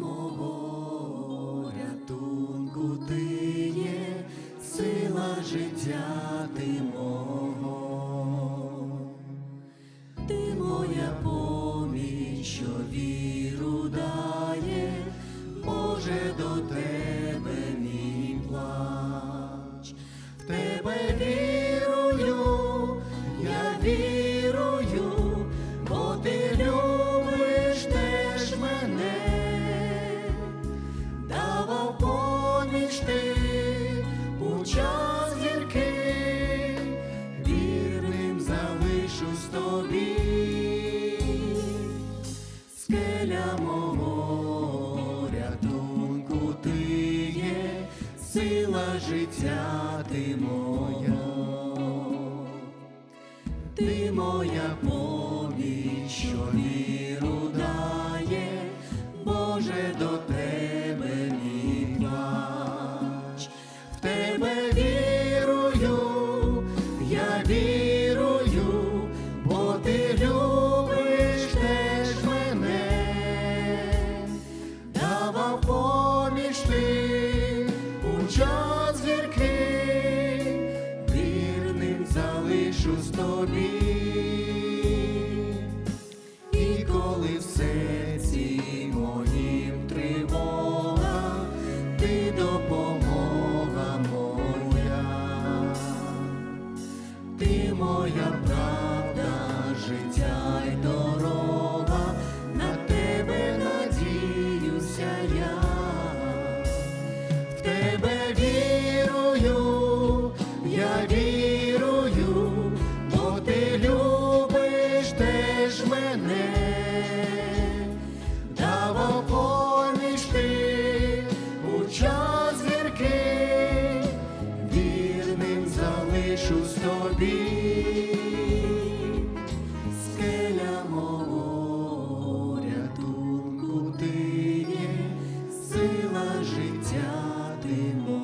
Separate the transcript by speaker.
Speaker 1: мого рятунку ти є, сила життя ти мого, ти моя поміч, що віру дає, Боже, до тебе мій плач, в тебе вірю. віриш у час зірки, вірним залишусь тобі, скеля моря, рятунку ти є, сила життя ти моя, ти моя поміч, що віру дає, Боже до тебе. justo me Залишу з тобі, скеля мого рятунку ти є, сила життя ти моя.